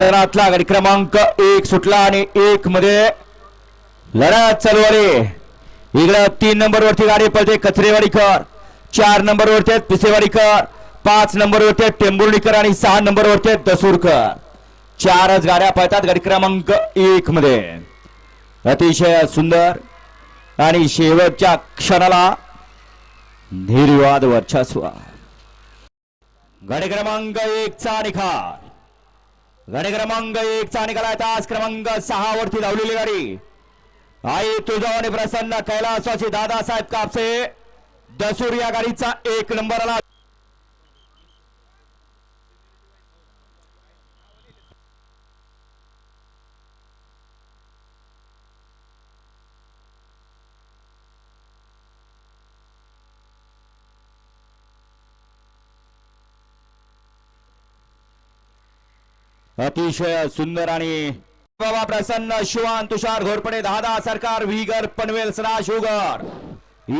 गाडी क्रमांक एक सुटला आणि एक मध्ये लढत चालू आहे इकडं तीन नंबर वरती गाडी पळते कचरेवाडीकर चार नंबर वरती आहेत पिसेवाडीकर पाच नंबर वरती आहेत टेंबुर्डीकर आणि सहा नंबर वरती आहेत दसूरकर. चारच गाड्या पळतात गाडी क्रमांक एक मध्ये. अतिशय सुंदर आणि शेवटच्या क्षणाला निर्वाद वर्चस्व. गाडी क्रमांक एक चा निखार. गाडी क्रमांक एक चा निकाल तास क्रमांक सहा वरती धावलेली गाडी. आई तुझा प्रसन्न कैलासवाची दादासाहेब कापसे दसूर या गाडीचा एक नंबर आला. अतिशय सुंदर आणि बाबा प्रसन्न शिवान तुषार घोरपडे दहा सरकार विगर पनवेल सना शुगर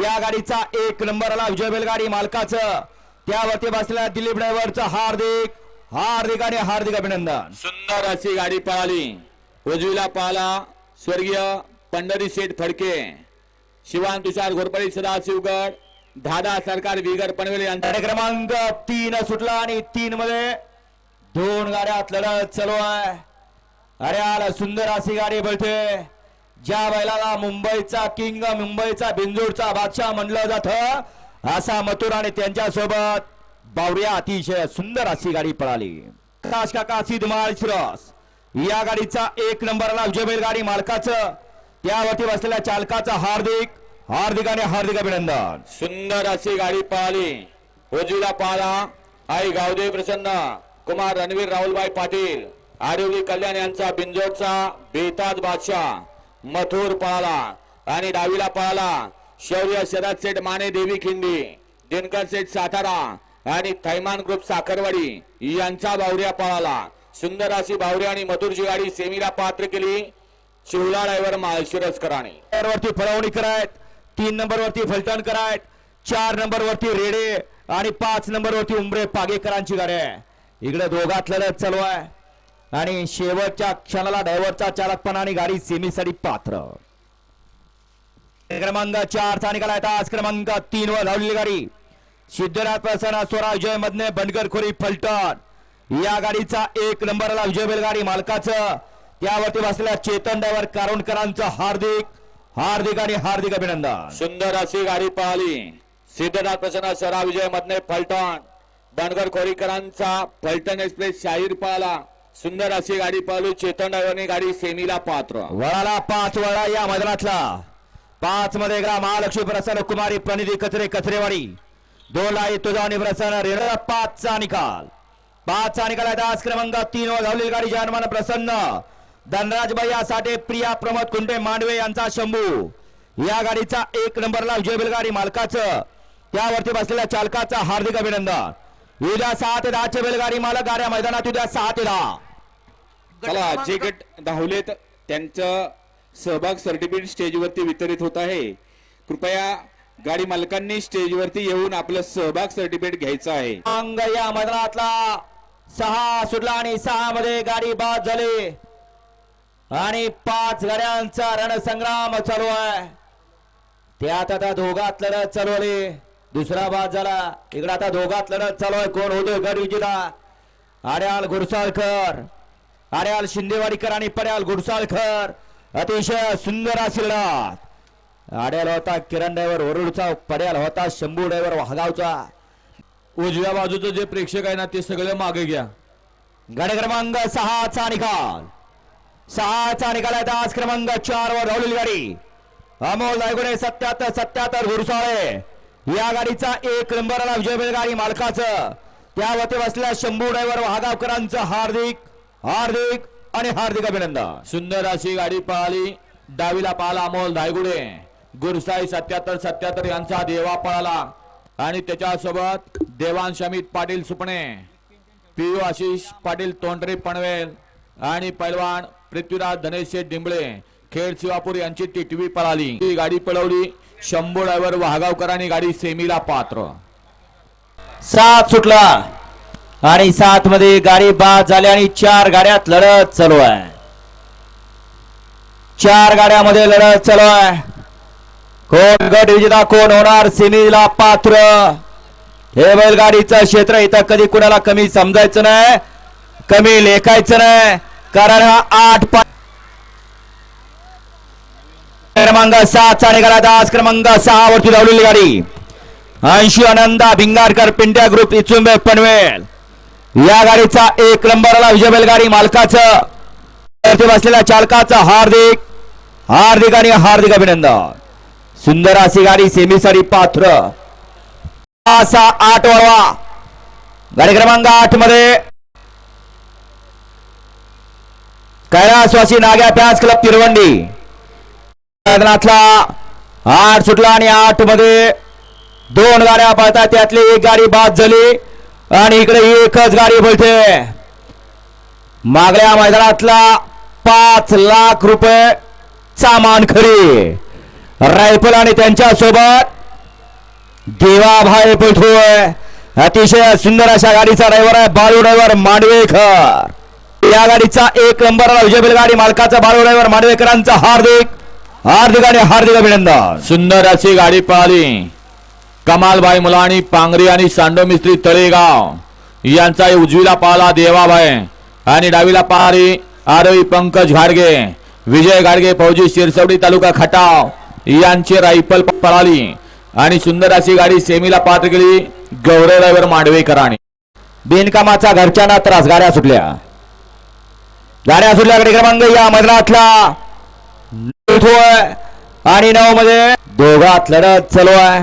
या गाडीचा एक नंबर आला विजय बैलगाडी मालकाचं. त्यावरती बसलेल्या दिलीप ड्रायव्हरचं हार्दिक हार्दिक आणि हार्दिक अभिनंदन. सुंदर अशी गाडी पळाली. उजवीला पळाला स्वर्गीय पंढरी शेठ फडके. शिवान तुषार घोरपडे सदाशिवगड. धादा सरकार विगर पनवेल यांचा क्रमांक तीन सुटला आणि तीन मध्ये दोन गाड्यात लढत चालू आहे. अरे आला सुंदर अशी गाडी पळते ज्या बैलाला मुंबईचा किंग मुंबईचा बिंजूरचा बादशाह म्हणलं जात असा मथुर आणि त्यांच्यासोबत बावऱ्या अतिशय सुंदर अशी गाडी पळाली. काश काका सिद्धमाळ शिरस या गाडीचा एक नंबरला विजय बैल गाडी मालकाचं. त्यावरती बसलेल्या चालकाचं हार्दिक हार्दिक आणि हार्दिक अभिनंदन. सुंदर अशी गाडी पळाली. उजवीला पाला आई गावदेव प्रसन्न. कुमार रणवीर राहुलभाई पाटील आरोग्य कल्याण यांचा बिंजोडचा बेताज बादशाह मथुर पळाला आणि डावीला पळाला. शौर्य शरद सेठ माने देवी खिंडी दिनकर सेठ सातारा आणि थैमान ग्रुप साखरवाडी यांचा बावऱ्या पळाला. सुंदर अशी बावऱ्या आणि मथुरची गाडी सेमीला पात्र केली. शिवला ड्रायव्हर माळशिरसकरांनी कराने वरती फळवणी करायत तीन नंबर वरती फलटण करायत चार नंबर वरती रेडे आणि पाच नंबर वरती उमरे पागेकरांची गाडी आहे. इकडे दोघात लढत चालू आहे. आणि शेवटच्या क्षणाला ड्रायव्हरचा चालकपणा आणि गाडी सेमीसाठी पात्र. क्रमांक चार चा निकाला तास क्रमांक तीन वर धावलेली गाडी. सिद्धनाथ प्रसन्न स्वरा मधने बंडगर खोरी फलटण. या गाडीचा एक नंबरला विजय बैलगाडी मालकाचं. त्यावरती बसलेल्या चेतन डायव्हर कारोणकरांचं हार्दिक हार्दिक आणि हार्दिक अभिनंदन. सुंदर अशी गाडी पाहिली. सिद्धनाथ प्रसन्न सरा विजय मधने फलटण. बनगर खोरीकरांचा फलटण एक्सप्रेस शाहीर पळाला सुंदर अशी गाडी पळाली चेतन डायव्हरने गाडी सेमीला पात्र वळाला पाच वळा या मैदानातला. पाच मध्ये गेला महालक्ष्मी प्रसन्न कुमारी प्रणिधी कचरे कचरेवाडी. दोन लाई तुझा आणि प्रसन्न रेडा पाचचा निकाल. पाचचा निकाल आहे दास क्रमांक तीन वर धावलेली गाडी जन्मान प्रसन्न. धनराज भैया साठे प्रिया प्रमोद कुंटे मांडवे यांचा शंभू. या गाडीचा एक नंबरला विजय बैलगाडी मालकाचं. त्यावरती बसलेल्या चालकाचा हार्दिक अभिनंदन. उद्या सहा ते दहाचे बैलगाडी मालक गाड्या मैदानात उद्या सहा ते दहा. चला जे गट धावलेत त्यांचं सहभाग सर्टिफिकेट स्टेजवरती वितरित होत आहे. कृपया गाडी मालकांनी स्टेजवरती येऊन आपलं सहभाग सर्टिफिकेट घ्यायचं आहे. अंग या मैदानातला सहा सुटला आणि सहा मध्ये गाडी बाद झाली. आणि पाच गाड्यांचा रणसंग्राम चालू आहे. त्यात आता दोघात लढत चालू आली दुसरा बाद झाला. इकडे आता दोघात लढत चालू आहे. कोण? होतो गड विजेता आड्याल गुरसाळकर आड्याल शिंदेवाडीकर आणि पड्याल गुरसाळकर अतिशय सुंदर लढत आड्याल होता किरण ड्रायव्हर वरुडचा. पड्याल होता शंभू ड्रायव्हर वाघावचा. उजव्या बाजूचं जे प्रेक्षक आहे ना ते सगळे मागे घ्या. गड क्रमांक सहाचा निकाल. सहाचा निकाल आहे. आज क्रमांक चार वर धावलेली गाडी. अमोल दायगुडे सत्याहत्तर सत्याहत्तर घुरसाळे या गाडीचा एक नंबर आला विजय बैलगाडी मालकाचं. त्यावरती बसल्या शंभू ड्रायव्हर वाघावकरांचं हार्दिक हार्दिक आणि हार्दिक अभिनंदन. सुंदर अशी गाडी पळाली. डावीला पळाला अमोल धायगुडे. गुरसाई सत्याहत्तर सत्याहत्तर यांचा देवा पळाला. आणि त्याच्यासोबत देवांश अमित पाटील सुपणे. पियू आशिष पाटील तोंडरे पनवेल आणि पैलवान पृथ्वीराज धनेश शेठ डिंबळे. खेड शिवापूर यांची टिटवी पळाली. ही गाडी पळवली. शंभू ड्रायव्हर वाघावकरांनी गाडी सेमीला पात्र. सात सुटला. आणि सात मध्ये गाडी बाद झाली आणि चार गाड्यात लढत चालू आहे. चार गाड्यामध्ये लढत चालू आहे. कोण गट विजेता कोण होणार सेमीला पात्र. हे बैलगाडीचं क्षेत्र इथं कधी कुणाला कमी समजायचं नाही कमी लेखायचं नाही कारण हा आठ पाच क्रमांक सातचा निघाला दास क्रमांक सहा वरती धावलेली गाडी. ऐंशी आनंदा भिंगारकर पिंड्या ग्रुप इचुंबे पनवेल. या गाडीचा एक नंबरला विजय बैलगाडी मालकाचं. वरती बसलेल्या चालकाचं हार्दिक हार्दिक आणि हार्दिक अभिनंदन. सुंदर अशी गाडी सेमीसाठी पात्र. असा आठ वळवा. गाडी क्रमांक आठमध्ये. कैलासवासी नाग्या प्यास क्लब तिरवंडी. मैदानातला आठ सुटला आणि आठमध्ये दोन गाड्या पळतात. त्यातली एक गाडी बाद झाली आणि इकडे एकच गाडी बोलते. मागल्या मैदानातला पाच लाख रुपये सामान खरी. रायफल आणि त्यांच्यासोबत देवाभाई पळतोय अतिशय सुंदर अशा गाडीचा ड्रायव्हर आहे बाळू ड्रायव्हर मांडवेकर. या गाडीचा एक नंबरला विजय बैलगाडी मालकाचा बाळू ड्रायव्हर मांडवेकरांचा हार्दिक हार्दिक आणि हार्दिक अभिनंदन. सुंदर अशी गाडी पळाली कमालबाई मुलाणी पांगरी आणि सांडो मिस्त्री तळेगाव. यांचा उजवीला पाहला देवाबाई. आणि डावीला पारी आरवी पंकज घाडगे. विजय घाडगे फौजी शिरसवडी तालुका खटाव. यांची रायफल पळाली. आणि सुंदर अशी गाडी सेमीला पात्र केली. गौरव ड्रायव्हर मांडवेकरांनी. बिनकामाचा घरच्यांना त्रास. गाड्या सुटल्या. गाड्या सुटल्या. गाडी क्रमांक या मैदानातला होय आणि नऊ मध्ये दोघात लढत चालू आहे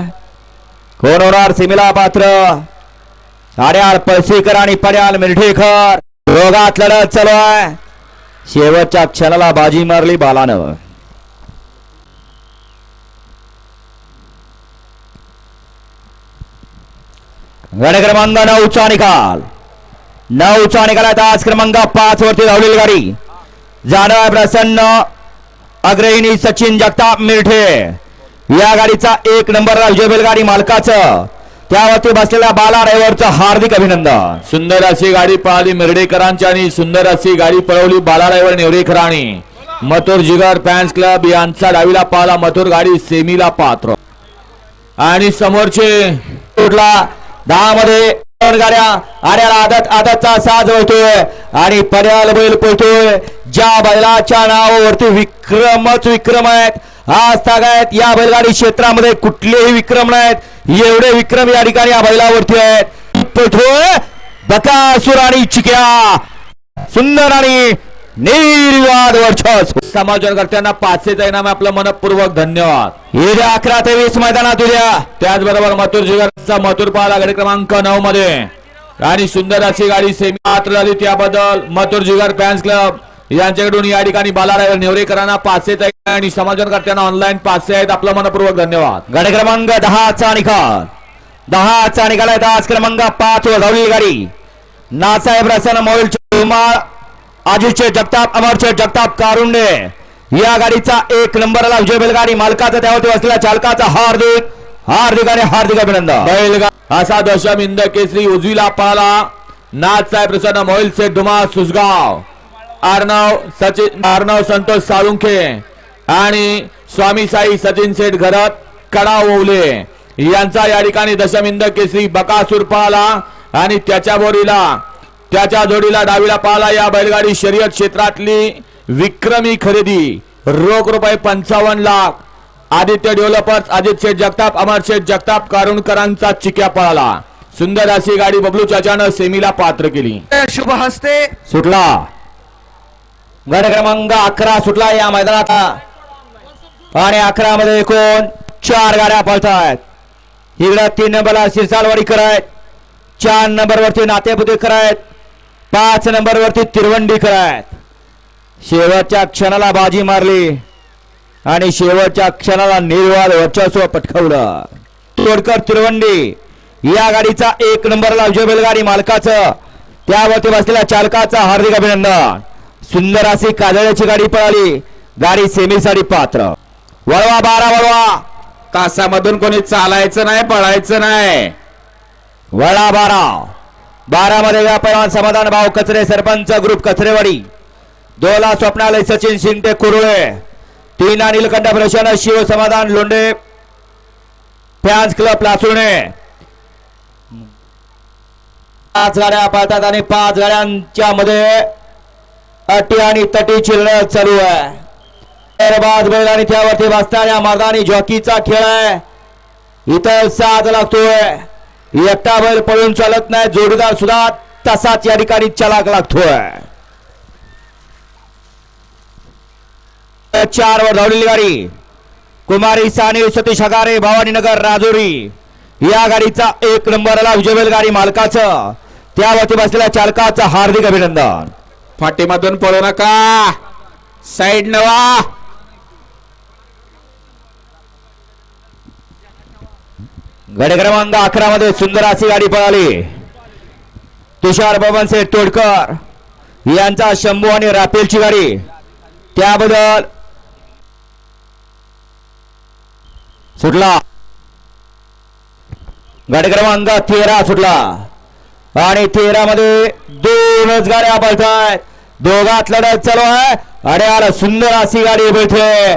कोण होणार? सिमिला पात्र. आड्याळ पळशीकर आणि पड्याल मिरठेकर दोघात लढत चालू आहे शेवटच्या क्षणाला बाजी मारली बालानं. गाडी क्रमांक नऊचा निकाल. नऊचा निकाल निकालात आज क्रमांक पाच वरती धावलेली गाडी. जाणार प्रसन्न. अग्रहिणी सचिन जगताप मिरठे. या गाडीचा एक नंबरला विजय बैलगाडी मालकाचं. त्यावरती बसलेल्या बाला ड्रायव्हरचं हार्दिक अभिनंदन. सुंदर अशी गाडी पळाली मिरडेकरांची आणि सुंदर अशी गाडी पळवली बाला ड्रायव्हर नेवरेकरांनी मथुर जिगर फॅन्स क्लब यांचा डावीला पाहला मथुर गाडी सेमीला पात्र. आणि समोरचे कुठला? दहा मध्ये गाड्या आड्याला आदत आदतचा साज होतोय. आणि पर्याल बैल पोहतोय ज्या बैलाच्या नावावरती विक्रमच विक्रम आहेत आज तागायत या बैलगाडी क्षेत्रामध्ये कुठलेही विक्रम नाहीत. एवढे विक्रम या ठिकाणी या बैलावरती आहेत. पळतोय बकासूर आणि चिक्या. सुंदर आणि निर्वाद वर्चस्व. समाजकर्त्यांना पाचशेचा इनाम आपलं मनपूर्वक धन्यवाद. येत्या अकरा ते वीस मैदानात उद्या. त्याचबरोबर मथुर जिगरचा मथुर पाला गाडी क्रमांक नऊ मध्ये. आणि सुंदर अशी गाडी सेमी पात्र झाली त्याबद्दल मथुर जिगर फॅन्स क्लब. यांच्याकडून या ठिकाणी बालाराय नेवरेकरांना पाचशेचा आहे आणि समाजकर्त्यांना ऑनलाईन पाचशे आहेत. आपलं मनपूर्वक धन्यवाद. गाडी क्रमांक दहाचा निकाल. दहाचा निकाल आहे. आज क्रमांक पाच वर धावलेली गाडी. नासाहेब रसन उमाळ आजीचे जगताप अमरचे जगताप कारुंडे. या गाडीचा एक नंबरला विजय बैलगाडी मालकाचा त्यावरती असलेल्या चालकाचा हार्दिक हार्दिक आणि हार्दिक अभिनंदन. बैलगा असा दशम इंद केसरी उजवीला पाला. नाथ साहेब प्रसन्न मोहिल शेठ धुमा सुसगाव अर्णव सचिन अर्णव संतोष साळुंखे आणि स्वामी साई सचिन शेठ घरत कडा ओवले. यांचा या ठिकाणी दशम इंद केसरी बकासूर पाला आणि त्याच्या बोरीला त्याच्या जोडीला डावीला पाला या बैलगाडी शर्यत क्षेत्रातली विक्रमी खरेदी. रोख रुपये पंचावन्न लाख. आदित्य डेव्हलपर्स अजित शेठ जगताप अमर शेठ जगताप कारुणकरांचा चिक्या पळाला. सुंदर अशी गाडी बबलू चाचानं सेमीला पात्र केली. शुभ हस्ते. सुटला. गट क्रमांक अकरा सुटला या मैदानात आणि अकरा मध्ये एकूण चार गाड्या पळतायत. इकडं तीन नंबरला शिरसालवाडीकर आहेत. चार नंबरवरती नातेपुतेकर आहेत. पाच नंबरवरती तिरवंडीकर आहेत. शेवटच्या क्षणाला बाजी मारली. आणि शेवटच्या क्षणाला निर्वाद वर्चस्व पटकवलं. तोडकर तिरवंडी या गाडीचा एक नंबरला विजय बैलगाडी मालकाचं. त्यावरती बसलेल्या चालकाचा हार्दिक अभिनंदन. सुंदर अशी काजळ्याची गाडी पळाली. गाडी सेमीसाठी पात्र. वळवा बारा वळवा. तासामधून कोणी चालायचं नाही पळायचं नाही. वळा बारा. बारा मध्ये समाधान भाऊ कचरे सरपंच ग्रुप कचरेवाडी. दोला स्वप्नालय सचिन शिंदे कुरुळे. तीन नीलकंठ प्रशासन शिव समाधान लोंढे फॅन्स क्लब लासुणे पाच गाड्या पाळतात आणि पाच गाड्यांच्या मध्ये अटी आणि तटी चिरण चालू आहे. बाद बैल आणि त्यावरती बसताना मर्दानी जॉकीचा खेळ आहे. इथं साथ लागतोय. एकटा बैल पळून चालत नाही जोडीदार सुद्धा तसाच या ठिकाणी चलाक लागतोय. चार वर धावलेली गाडी. कुमारी साने सतीश हगारे भवानीनगर राजोरी. या गाडीचा एक नंबरला विजयबेल गाडी मालकाचं. त्यावरती बसलेल्या चालकाचं हार्दिक अभिनंदन. फाटीमधून पळू नका. साईड नवा गड क्रमांक अकरा मध्ये सुंदर अशी गाडी पळाली. तुषार बबन सेठ तोडकर यांचा शंभू आणि राफेलची गाडी. त्याबद्दल सुटला. गड क्रमांक तेरा सुटला. आणि तेरा मध्ये दोनच गाड्या पळतायत. दोघात लढत चालू आहे. अड्याला सुंदर अशी गाडी बैठे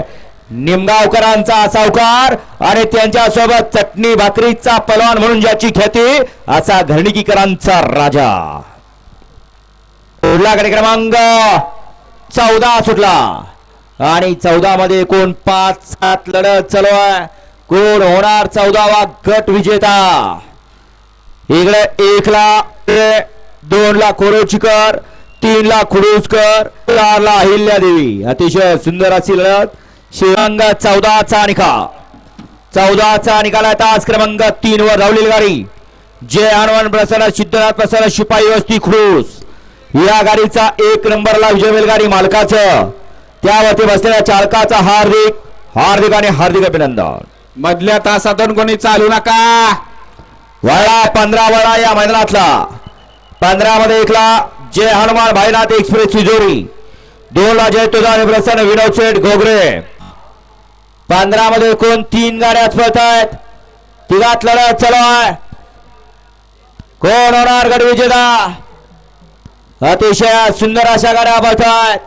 निमगावकरांचा सावकार आणि त्यांच्यासोबत चटणी भाकरीचा पलवान म्हणून ज्याची ख्याती असा घरणिकीकरांचा राजा. पुढला गाडी क्रमांक चौदा सुटला. आणि चौदा मध्ये कोण पाच सात लढत चालू आहे. कोण होणार चौदावा गट विजेता? इकडे एक ला दोन ला कोरोचीकर तीन ला खुडूसकर चार ला अहिल्या देवी अतिशय सुंदर अशी लढत. शिवांग चौदाचा निकाल. चौदाचा निकाल आहे. तास क्रमांक तीन वर धावलेली गाडी. जय हनुमान प्रसन्न सिद्धनाथ प्रसन्न शिपाई वस्ती खुडूस या गाडीचा एक नंबरला विजय गाडी मालकाचं. त्यावरती बसलेल्या चालकाचा हार्दिक हार्दिक आणि हार्दिक अभिनंदन. मधल्या तासातून कोणी चालू नका. वळा पंधरा वळा या मैदानातला. पंधरा मध्ये एकला जय हनुमान भाईनाथ एक्सप्रेस तिजोरी दोन ला जय तुझा आणि प्रसन्न विनोद सेठ घोगरे. पंधरा मध्ये कोण तीन गाड्या पळत आहेत. तिघात लढत चालू आहे. कोण होणार गड विजेता? अतिशय सुंदर अशा गाड्या पळत आहेत.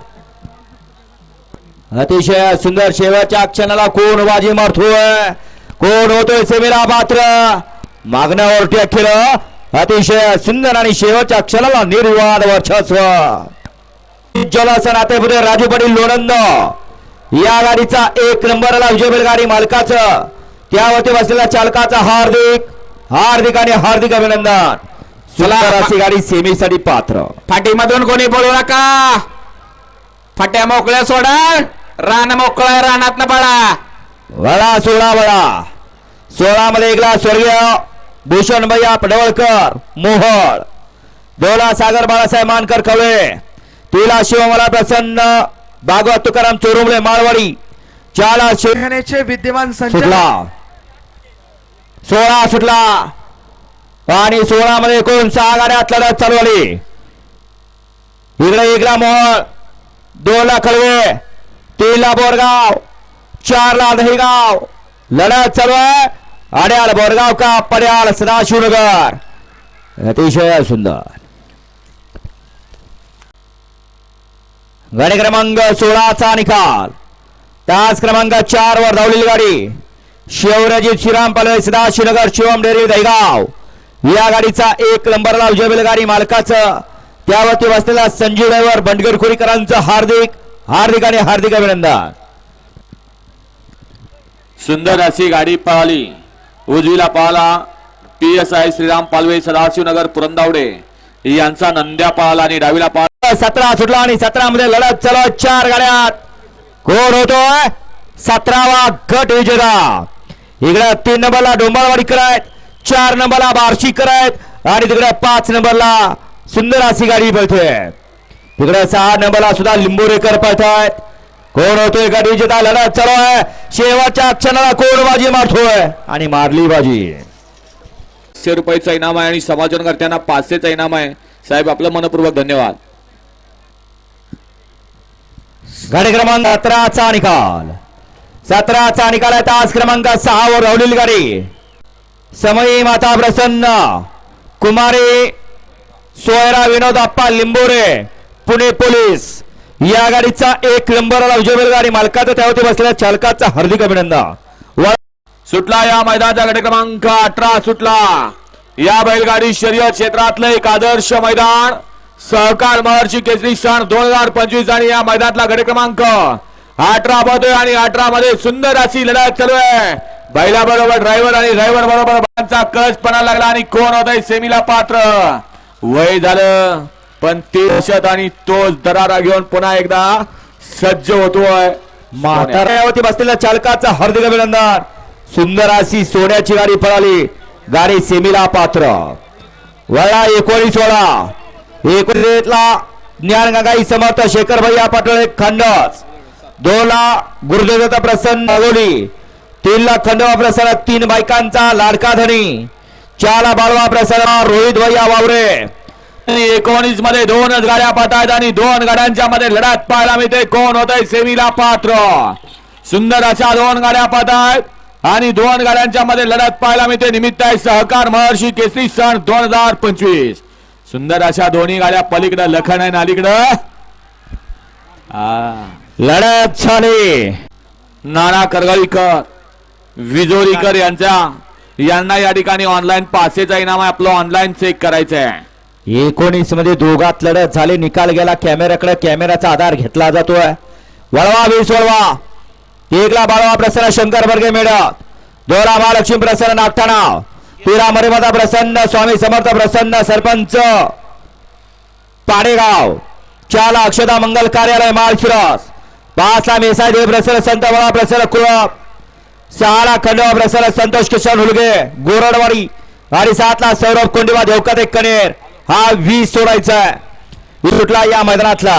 अतिशय सुंदर शेवटच्या क्षणाला कोण बाजी मारतोय? कोण होतोय सेमीला पात्र मागण्यावर केलं अतिशय सुंदर आणि शेवटच्या क्षणाला निर्वाद वर्चस्व. जलासन नातेपुते राजू पाटील लोणंद. या गाडीचा एक नंबरला विजय गाडी मालकाचं. त्यावरती बसलेल्या चालकाचा हार्दिक हार्दिक आणि हार्दिक अभिनंदन. सुंदर गाडी सेमीसाठी पात्र. फाटीमधून कोणी पळू नका. फाट्या मोकळ्या सोडा. रान मोकळा रानात पडा वळा सोळा वळा. सोळा मध्ये एकला स्वर्गीय भूषण भैया पडवळकर मोहळ दोला सागर बाळासाहेब मानकर कवळे तिला शिवमला प्रसन्न भागवत तुकाराम चोरुमले माळवाडी चाला शिव कारखान्याचे विद्यमान सुटला. सोळा सुटला. आणि सोळा मध्ये कोण सहा गाड्यात लढत चालू आली इकडे एकला मोहळ दोन ला कळवे तीन ला बोरगाव चार ला दहीगाव. लढत चालू आहे. अड्याल बोरगाव का पड्याल सदाशिवनगर. अतिशय सुंदर. गाडी क्रमांक सोळाचा निकाल. तास क्रमांक चार वर धावलेली गाडी. शिवराजीत श्रीराम पालवे सदाशिवनगर शिवम डेरी दहीगाव. या गाडीचा एक नंबरला विजय गाडी मालकाचं. त्यावरती बसलेला संजीव ड्रायव्हर बंडगर खोरीकरांचं हार्दिक हार्दिक आणि हार्दिक अभिनंदन. सुंदर अशी गाडी पळाली. उजवीला पाहला P S I Shriram Palve Sadashivnagar Purandawade. यांचा नंद्या पळाला आणि डावीला पळाला सतरा सुटला आणि सतरा मध्ये लढत चलो. चार गाड्यात. कोण होतोय? सतरावा गट विजेता. इकडे तीन नंबरला डोंबाळवाडीकर आहेत. चार नंबरला बार्शीकर आहेत. आणि तिकडे पाच नंबरला सुंदर अशी गाडी पळते. तिकडे सहा नंबरला सुद्धा लिंबोरेकर पळतायत. कोण होतोय गट विजेता लढत चालू आहे. शेवटच्या क्षणाला कोण बाजी मारतोय. आणि मारली बाजी. पाचशे रुपयाचा इनाम आहे आणि समाजनकर्त्यांना पाचशेचा इनाम आहे. साहेब आपलं मनपूर्वक धन्यवाद. गाडी क्रमांक सतराचा निकाल. सतराचा निकाल आहे. तास क्रमांक सहा वर धावलेली गाडी. समयी माता प्रसन्न. कुमारी सोयरा विनोद आप्पा लिंबोरे पुणे पोलीस. या गाडीचा एक नंबरला उजय गाडी मालकाचा त्यावरती बसलेल्या चालकाचा हार्दिक अभिनंदन. व- सुटला या मैदानाचा गट क्रमांक अठरा सुटला. या बैलगाडी शर्यत क्षेत्रातलं एक आदर्श मैदान. सहकार महर्षी केसरी सण दोन हजार पंचवीस आणि या मैदानातला गट क्रमांक अठरा मध्ये आणि अठरा मध्ये सुंदर अशी लढत चालू आहे. बैला बरोबर ड्रायव्हर आणि ड्रायव्हर बरोबर बैलांचा कळस पणा लागला आणि कोण होत सेमीला पात्र? वय झालं. पण ते दहशत आणि तोच दरारा घेऊन पुन्हा एकदा सज्ज होतोय. म्हाताऱ्यावरती बसलेल्या चालकाचा हार्दिक अभिनंदन. सुंदर अशी सोन्याची गाडी पळाली. गाडी सेमीला पात्र. वळा एकोणीस वळा. एकोणीसला ज्ञानगंगाई समर्थ शेखर भैया पाटोळे खंडस. दोन ला गुरुदेवता प्रसन्न नागोली तीन ला खंडवा प्रसन्न तीन बायकांचा लाडका धनी. चार ला बाळवा प्रसन्न रोहित भैया वावरे. एकोणीसमध्ये दोनच गाड्या पाहतायत आणि दोन गाड्यांच्या मध्ये लढत पाहायला मिळते. कोण होत आहे सेमीला पात्र? सुंदर अशा दोन गाड्या पाहतायत आणि दोन गाड्यांच्या मध्ये लढत पाहायला मिळते. निमित्त आहे सहकार महर्षी केसरी सण दोन हजार पंचवीस. सुंदर अशा दोन्ही गाड्या पलीकडं लखन आहे अलीकडं लढत झाली. नाना करगळीकर विजोरीकर यांच्या यांना या ठिकाणी ऑनलाईन पासेचा इनाम आहे. आपलं ऑनलाईन चेक करायचं आहे एकोणीसमध्ये दोघात लढत झाली. निकाल गेला कॅमेऱ्याकडे. कॅमेऱ्याचा आधार घेतला जातोय. वळवा वीस वळवा. एकला बाळवा प्रसन्न. शंकर बर्गे मेडत दोरा महालक्ष्मी प्रसन्न. नागठाणा तिरा मरेमदा प्रसन्न. स्वामी समर्थ प्रसन्न. सरपंच. पाडेगाव. चाला अक्षदा मंगल कार्यालय. माळशिरस पाचला मेसाई देव प्रसन्न. संत वळा प्रसन्न. कुळप. सहाला खंडवा प्रसन्न. संतोष किशन हुलगे. गोरडवाडी. आणि सातला सौरभ कोंडिवा. देवकाते एक कनेर. हा वीस सोडायचा आहे. सुटला या मैदानातला.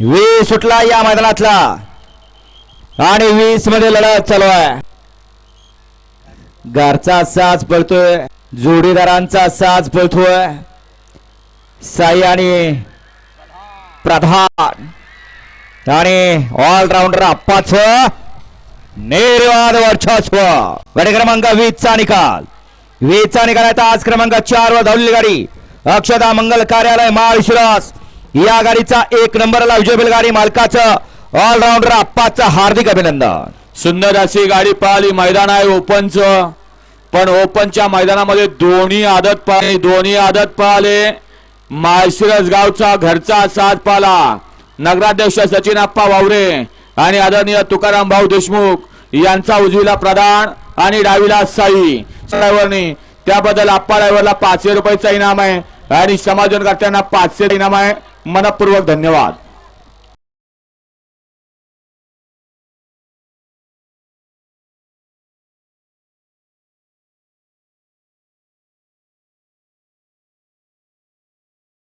वीस सुटला या मैदानातला. आणि वीसमध्ये लढत चालू आहे. घरचा साज पळतोय. जोडीदारांचा साज पळतोय. साई आणि प्रधान. आणि ऑलराऊंडर अप्पाच निर्वाद वर्चस्व. गाडी क्रमांक वीस चा निकाल. वेचा चा आज क्रमांक चार वर धावलेली गाडी. अक्षदा मंगल कार्यालय महाविश्वास या गाडीचा एक नंबरला विजय गाडी मालकाचं ऑलराऊंडर अप्पाचं हार्दिक अभिनंदन. सुंदर अशी गाडी पाहिली मैदान आहे ओपनचं. पण ओपनच्या मैदानामध्ये दोन्ही आदत पाहिली दोन्ही आदत पळाले माळशिरस गावचा घरचा साथ पाला नगराध्यक्ष सचिन आप्पा वावरे आणि आदरणीय तुकाराम भाऊ देशमुख यांचा उजवीला प्रधान आणि डावीला साई. ड्रायव्हरनी. त्याबद्दल आप्पा ड्रायव्हरला पाचशे रुपयाचा इनाम आहे. आणि समाजकर्त्यांना पाचशे इनाम आहे. मनपूर्वक धन्यवाद.